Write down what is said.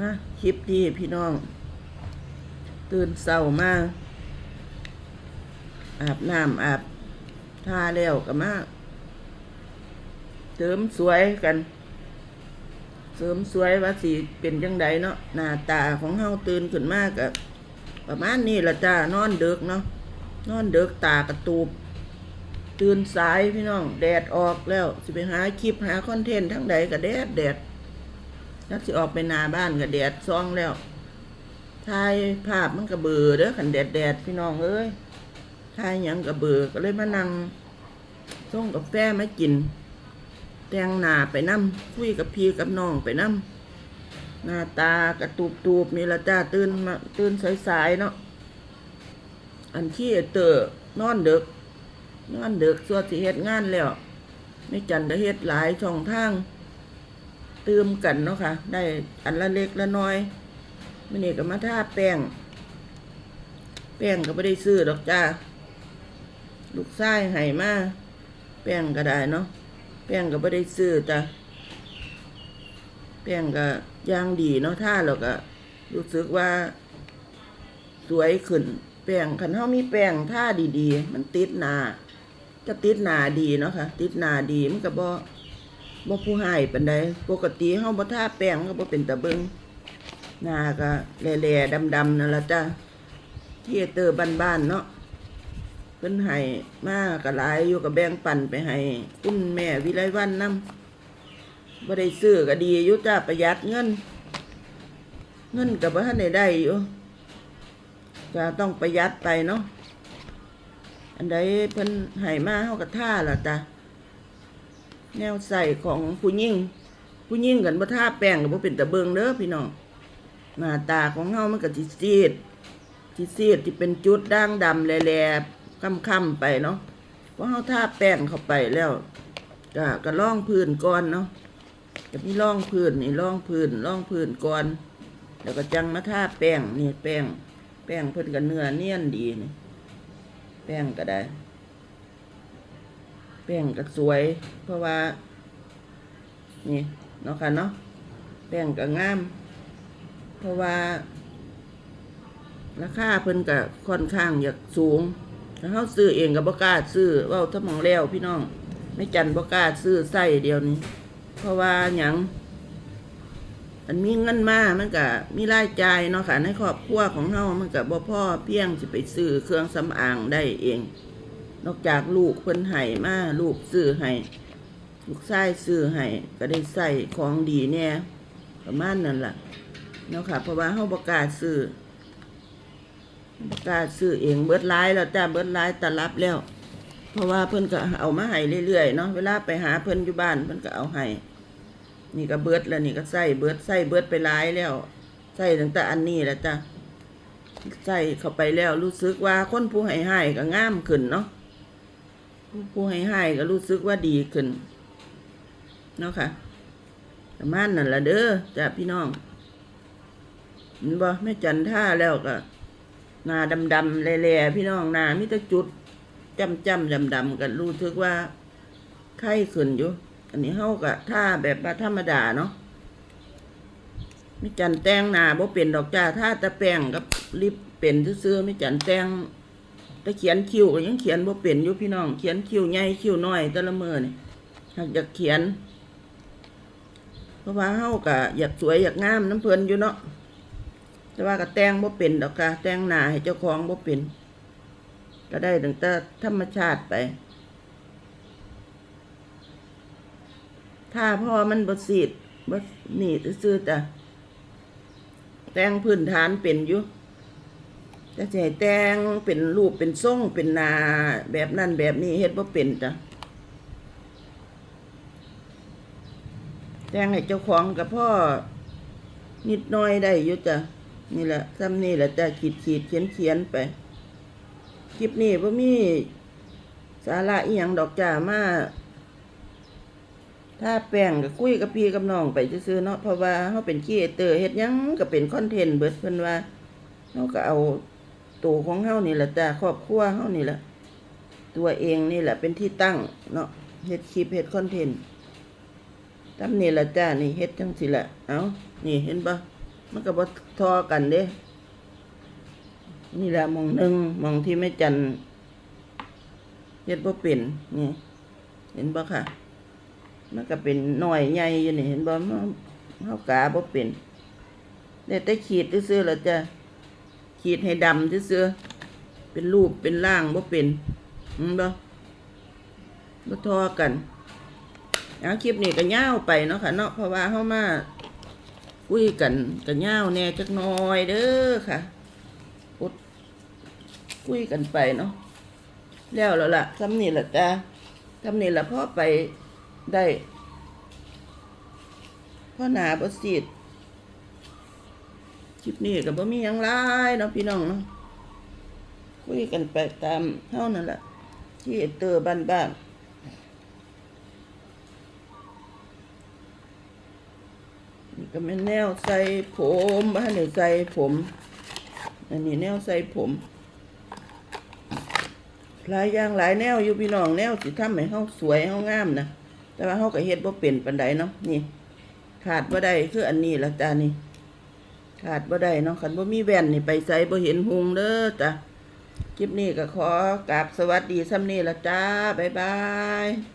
ฮะคลิปดีพี่น้อง ตื่นเศร้ามาอาบน้ำอาบทาแล้วก็มากเสริมสวยกัน เสริมสวยว่าสิเป็นจังไดเนาะหน้าตาของเฮาตื่นขึ้นมากะประมาณนี้ละจ้านอนเดึกเนาะนอนเดึกตากระตูบตื่นสายพี่น้อง แดดออกแล้ว สิไปหาคลิปหาคอนเทนต์ทั้งใดก็แดดแดด แล้วสิออกไปนาบ้านก็แดดซองแล้วถ่ายภาพมันก็เบื่อเด้อขันแดดแดดพี่น้องเอ้ยถ่ายยังก็เบื่อก็เลยมานั่งส่งกาแฟมากิน แต่งหน้าไปนั่คุยกับพี่กับน้องไปนั่หน้าตากระตูบตูบๆนี่ละจ้าตื่นมาตื่นสายๆเนาะอันที่เตอร์นอนเด็กงานเด็กส่วนสิเฮ็ดงานแล้วไม่จันได้เฮ็ดหลายช่องทาง เติมกันเนาะค่ะ ได้อันละเล็กละน้อยมื่อนี้ก็มาทาแป้ง แป้งก็ไม่ได้ซื้อดอกจ้า ลูกชายให้มาแป้งก็ได้เนาะ แป้งก็ไม่ได้ซื้อจ้ะแป้งก็ย่างดีเนาะท่าแล้วก็รู้สึกว่า สวยขึ้น แป้งคันเฮามีแป้งท่าดีๆ มันติดหนาจะติดหนาดีเนาะค่ะ ติดหนาดีมันก็บ่ บ่ผู้ให้ปานใดปกติเฮาบ่ทาแป้งก็บ่เป็นตะเบิงหน้าก็แหล่ๆดำๆนั่นล่ะจ้ะเที่เตอร์บ้านๆเนาะเพิ่นให้มาก็หลายอยู่ก็แบ่งปันไปให้คุณแม่วิไลวันนำบ่ได้ซื้อก็ดีอยู่จ้ะประหยัดเงิน เงินก็บ่ทันได้ได้อยู่จะต้องประหยัดไปเนาะอันใดเพิ่นให้มาเฮาก็ท่าล่ะจ้ะ แนวใส่ของผู้หญิงผู้หญิงกันบ่ท่าแป้งก็บ่เป็นตะเบิงเด้อพี่น้องหน้าตาของเฮามันก็สิซีดสิซีดที่เป็นจุดด่างดำแหลๆค่ำๆไปเนาะเพราะเฮาท่าแป้งเข้าไปแล้วก็ก็ล่องพื้นก่อนเนาะก็มีล่องพื้นนี่ล่องพื้นล่องพื้นก่อนแล้วก็จังมาท่าแป้งนี่แป้ง แป้งเพิ่นก็เนื้อเนียนดีนี่แป้งก็ได้ แป้งก็สวย เพราะว่า นี่เนาะค่ะเนาะแป้งก็งาม เพราะว่า ราคาเพิ่นก็ค่อนข้างอยากสูงถ้าเฮาซื้อเองก็บ่กล้าซื้อเว้าถ้ามองแล้วพี่น้องไม่จันบ่กล้าซื้อไส้เดียวนี้ เพราะว่าหยังอันมีเงินมา มันก็มีรายจ่ายเนาะค่ะในครอบครัวของเฮามันก็บ่พอเพียงสิไปซื้อเครื่องสำอางได้เอง นอกจากลูกเพิ่นให้มาลูกซื้อให้ลูกชายซื้อให้ก็ได้ใส่ของดีแน่ประมาณนั้นล่ะเนาะค่ะเพราะว่าเฮาบ่กล้าซื้อบ่กล้าซื้อเองเบิดหลายแล้วจ้าเบิดหลายตลับแล้ว เพราะว่าเพิ่นก็เอามาให้เรื่อยๆเนาะเวลาไปหาเพิ่นอยู่บ้านเพิ่นก็เอาให้นี่ก็เบิดแล้วนี่ก็ใส่เบิดใส่เบิดไปหลายแล้วใส่ตั้งแต่อันนี้แหล้วจ้ะใส่เข้าไปแล้วรู้สึกว่าคนผู้ให้ให้ก็ง่ามขึ้นเนาะ ผู้ให้ให้ก็รู้สึกว่าดีขึ้นเนาะค่ะประมาณนั่นละเด้อจ้ะพี่น้องเห็นบ่แม่จันท่าแล้วก็หน้าดำๆแหล่ๆพี่น้องหน้ามีแต่จุดจ้ำจำดำๆกันรู้สึกว่าไข้ขึ้นอยู่ อันนี้เฮาก็ท่าแบบว่าธรรมดาเนาะไม่จันแต่งหน้าบ่เป็นดอกจ้าท่าแต่แป้งกับลิปเป็นซื่อๆไม่จันแต่ง แต่เขียนคิ้วก็ยังเขียนบ่เป็นอยู่พี่น้อง เขียนคิ้วใหญ่คิ้วน้อยแต่ละมือนี่หากอยากเขียน เพราะว่าเฮาก็อยากสวยอยากงามน้ำเพลินอยู่เนาะแต่ว่าก็แต่งบ่เป็นดอกค่ะแต่งหน้าให้เจ้าของบ่เป็น ก็ได้ตั้งแต่ธรรมชาติไป ถ้าพ่อมันบสีดบนี่ซื่อๆจ้ะแต่งพื้นฐานเป็นอยู่ จะให้แต่งเป็นรูปเป็นทรงเป็นนาแบบนั้นแบบนี้เฮ็ดบ่เป็นจ้ะแต่งให้เจ้าของกับพ่อนิดหน้อยได้อยู่จ้ะนี่แหละซ้ำนี่แหละจ้ะขีดขีดเขียนเขียนไป คลิปนี้บ่มีสาระอีหยังดอกจ้ามาถ้าแป้งก็คุยกับพี่กับน้องไปซื่อเนาะเพราะว่าเฮาเป็นครีเอเตอร์เฮ็ดยังก็เป็นคอนเทนต์เบิดเพิ่นว่าเฮาก็เอา ตัวของเฮานี่แหละจ้าครอบครัวเฮานี่แหละตัวเองนี่แหละเป็นที่ตั้งเนาะเฮ็ดคลิปเฮ็ดคอนเทนต์ตามนี่แหละจ้านี่เฮ็ดจังซี่แหละเอานี่เห็นบ่มันก็บ่ทอกันเด้ นี่แหละมองหนึ่งมองที่ไม่จันเฮ็ดบ่เป็นนี่เห็นบ่ค่ะ มันก็เป็นหน่อยใหญ่อยู่นี่เห็นบ่มันเฮากาบ่เป็นได้แต่ขีดซื่อๆแล้วจ้ะ ขีดให้ดำซื่อเป็นรูปเป็นร่างบ่เป็นเห็นบ่บ่ทอกันเอาคลิปนี้ก็ยาวไปเนาะค่ะเนาะเพราะว่าเฮามาคุยกันก็ยาวแน่จักน่อยเด้อค่ะอดคุยกันไปเนาะแล้วแล้วล่ะซ้ำนี่ล่ะจ้าซ้ำนี่ล่ะพ่อไปได้พ่อหนาบ่สีด คลิปนี้ก็บ่มีหยังหลายเนาะพี่น้องเนาะคุยกันไปตามเฮานั่นแหละที่เตอร์บ้านๆก็เป็นแนวใส่ผมบ้านนี่ใส่ผม อันนี้แนวใส่ผมหลายอย่างหลายแนวอยู่พี่น้องแนวสิทำให้เฮาสวยเฮางามนะแต่ว่าเฮาก็เฮ็ดบ่เป็นปานใดเนาะนี่ ขาดบ่ได้คืออันนี้ละจ้านี่ ขาดบ่ได้เนาะขันบ่มีแว่นนี่ไปใส่บ่เห็นหุงเด้อจ้ะคลิปนี้ก็ขอกราบสวัสดีซ้ำนี้ละจ้า บ๊ายบาย